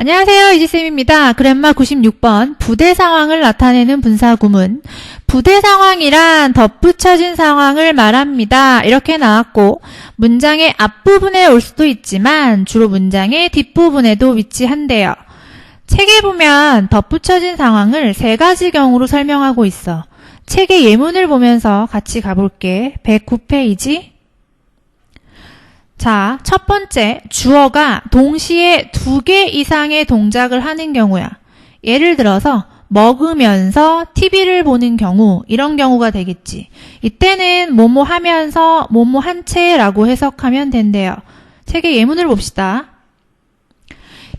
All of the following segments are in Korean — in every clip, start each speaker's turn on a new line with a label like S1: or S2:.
S1: 안녕하세요. 이지쌤입니다. 그랜마 96번 부대 상황을 나타내는 분사 구문. 부대 상황이란 덧붙여진 상황을 말합니다. 이렇게 나왔고 문장의 앞부분에 올 수도 있지만 주로 문장의 뒷부분에도 위치한대요. 책에 보면 덧붙여진 상황을 세 가지 경우로 설명하고 있어. 책의 예문을 보면서 같이 가볼게. 109페이지. 자, 첫 번째, 주어가 동시에 두 개 이상의 동작을 하는 경우야. 예를 들어서, 먹으면서 TV를 보는 경우, 이런 경우가 되겠지. 이때는 뭐뭐 하면서 뭐뭐 한 채라고 해석하면 된대요. 책의 예문을 봅시다.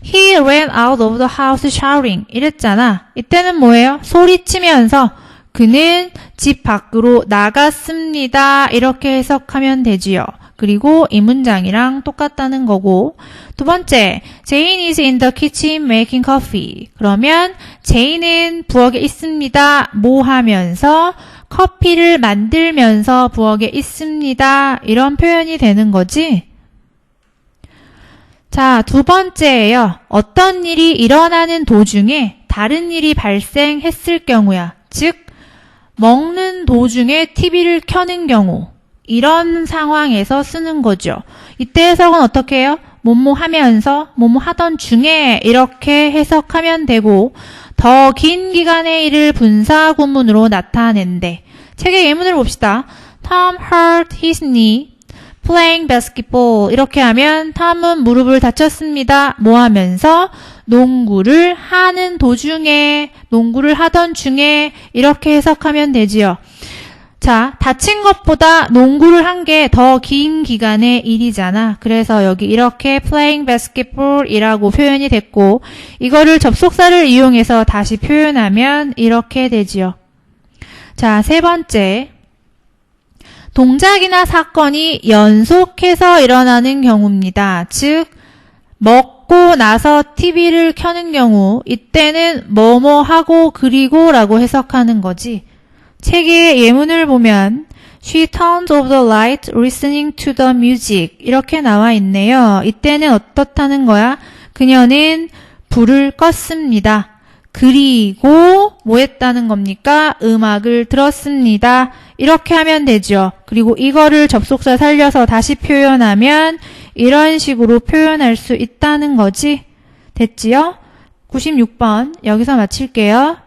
S1: He ran out of the house shouting. 이랬잖아. 이때는 뭐예요? 소리치면서 그는 집 밖으로 나갔습니다. 이렇게 해석하면 되지요. 그리고 이 문장이랑 똑같다는 거고 두 번째, Jane is in the kitchen making coffee. 그러면 제인은 부엌에 있습니다. 뭐 하면서 커피를 만들면서 부엌에 있습니다. 이런 표현이 되는 거지. 자, 두 번째예요. 어떤 일이 일어나는 도중에 다른 일이 발생했을 경우야. 즉, 먹는 도중에 TV를 켜는 경우. 이런 상황에서 쓰는 거죠. 이때 해석은 어떻게 해요? 뭐뭐 하면서, 뭐뭐 하던 중에 이렇게 해석하면 되고, 더 긴 기간의 일을 분사 구문으로 나타낸대. 책의 예문을 봅시다. Tom hurt his knee playing basketball. 이렇게 하면 톰은 무릎을 다쳤습니다. 뭐 하면서? 농구를 하는 도중에, 농구를 하던 중에 이렇게 해석하면 되지요. 자, 다친 것보다 농구를 한 게 더 긴 기간의 일이잖아. 그래서 여기 이렇게 playing basketball이라고 표현이 됐고, 이거를 접속사를 이용해서 다시 표현하면 이렇게 되지요. 자, 세 번째. 동작이나 사건이 연속해서 일어나는 경우입니다. 즉, 먹고 나서 TV를 켜는 경우, 이때는 뭐뭐 하고 그리고 라고 해석하는 거지. 책의 예문을 보면 She turned off the light listening to the music 이렇게 나와 있네요. 이때는 어떻다는 거야? 그녀는 불을 껐습니다. 그리고 뭐 했다는 겁니까? 음악을 들었습니다. 이렇게 하면 되죠. 그리고 이거를 접속사 살려서 다시 표현하면 이런 식으로 표현할 수 있다는 거지. 됐지요? 96번 여기서 마칠게요.